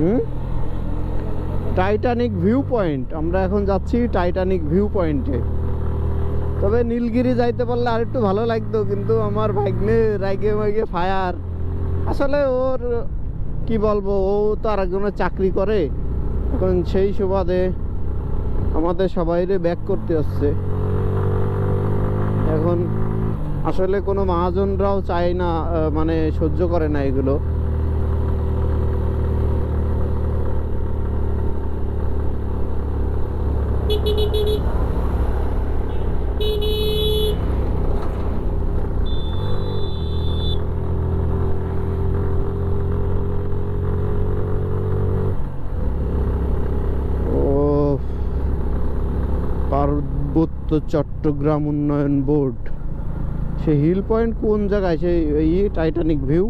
হুম? Titanic view point আমরা এখন যাচ্ছি টাইটানিক ভিউ পয়েন্টে তবে নীলগিরি যাইতে পারলে আর একটু ভালো লাগতো, কিন্তু আমার ভাগ্নে রাগে মাগে ফায়ার। আসলে ওর, কি বলব, ও তো আরেকজনের চাকরি করে। এখন সেই সুবাদে আমাদের সবাইরে ব্যাক করতে হচ্ছে। এখন আসলে কোনো মহাজনরাও চায় না মানে সহ্য করে না এগুলো। পার্বত্য চট্টগ্রাম উন্নয়ন বোর্ড। সে হিল পয়েন্ট কোন জায়গায়? সেই টাইটানিক ভিউ